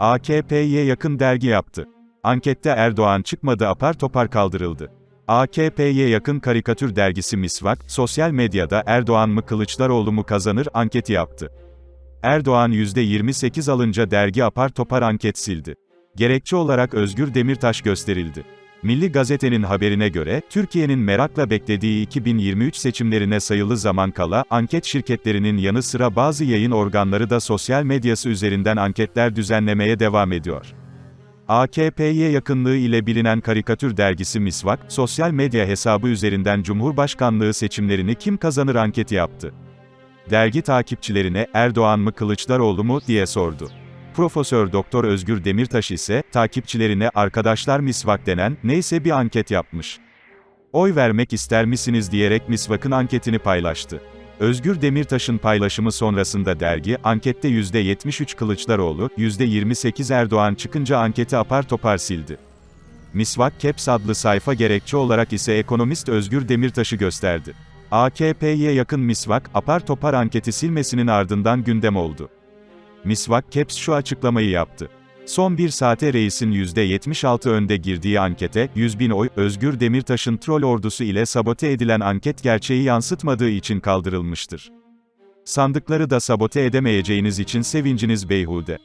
AKP'ye yakın dergi yaptı. Ankette Erdoğan çıkmadı apar topar kaldırıldı. AKP'ye yakın karikatür dergisi Misvak, sosyal medyada Erdoğan mı Kılıçdaroğlu mu kazanır anketi yaptı. Erdoğan %28 alınca dergi apar topar anket sildi. Gerekçe olarak Özgür Demirtaş gösterildi. Milli Gazete'nin haberine göre, Türkiye'nin merakla beklediği 2023 seçimlerine sayılı zaman kala, anket şirketlerinin yanı sıra bazı yayın organları da sosyal medyası üzerinden anketler düzenlemeye devam ediyor. AKP'ye yakınlığı ile bilinen karikatür dergisi Misvak, sosyal medya hesabı üzerinden Cumhurbaşkanlığı seçimlerini kim kazanır anketi yaptı. Dergi takipçilerine, Erdoğan mı Kılıçdaroğlu mu, diye sordu. Profesör Doktor Özgür Demirtaş ise, takipçilerine arkadaşlar misvak denen, neyse bir anket yapmış. Oy vermek ister misiniz diyerek misvakın anketini paylaştı. Özgür Demirtaş'ın paylaşımı sonrasında dergi, ankette %73 Kılıçdaroğlu, %28 Erdoğan çıkınca anketi apar topar sildi. Misvak Caps adlı sayfa gerekçe olarak ise ekonomist Özgür Demirtaş'ı gösterdi. AKP'ye yakın Misvak, apar topar anketi silmesinin ardından gündem oldu. Misvak Caps şu açıklamayı yaptı. Son bir saate reisin %76 önde girdiği ankete, 100 bin oy, Özgür Demirtaş'ın troll ordusu ile sabote edilen anket gerçeği yansıtmadığı için kaldırılmıştır. Sandıkları da sabote edemeyeceğiniz için sevinciniz beyhude.